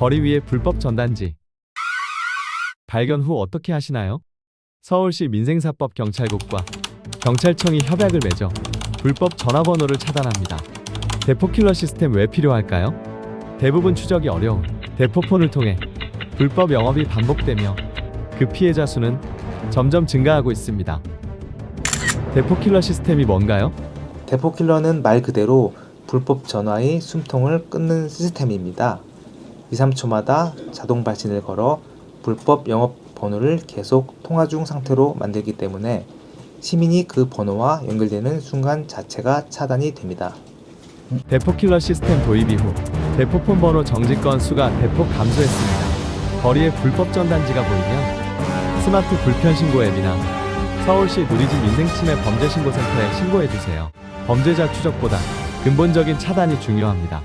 거리 위에 불법 전단지. 발견 후 어떻게 하시나요? 서울시 민생사법 경찰국과 경찰청이 협약을 맺어 불법 전화번호를 차단합니다. 대포킬러 시스템 왜 필요할까요? 대부분 추적이 어려운 대포폰을 통해 불법 영업이 반복되며 그 피해자 수는 점점 증가하고 있습니다. 대포킬러 시스템이 뭔가요? 대포킬러는 말 그대로 불법 전화의 숨통을 끊는 시스템입니다. 2, 3초마다 자동 발신을 걸어 불법 영업 번호를 계속 통화 중 상태로 만들기 때문에 시민이 그 번호와 연결되는 순간 자체가 차단이 됩니다. 대포킬러 시스템 도입 이후 대포폰 번호 정지 건수가 대폭 감소했습니다. 거리에 불법 전단지가 보이면 스마트 불편 신고 앱이나 서울시 누리집 민생침해 범죄신고센터에 신고해 주세요. 범죄자 추적보다 근본적인 차단이 중요합니다.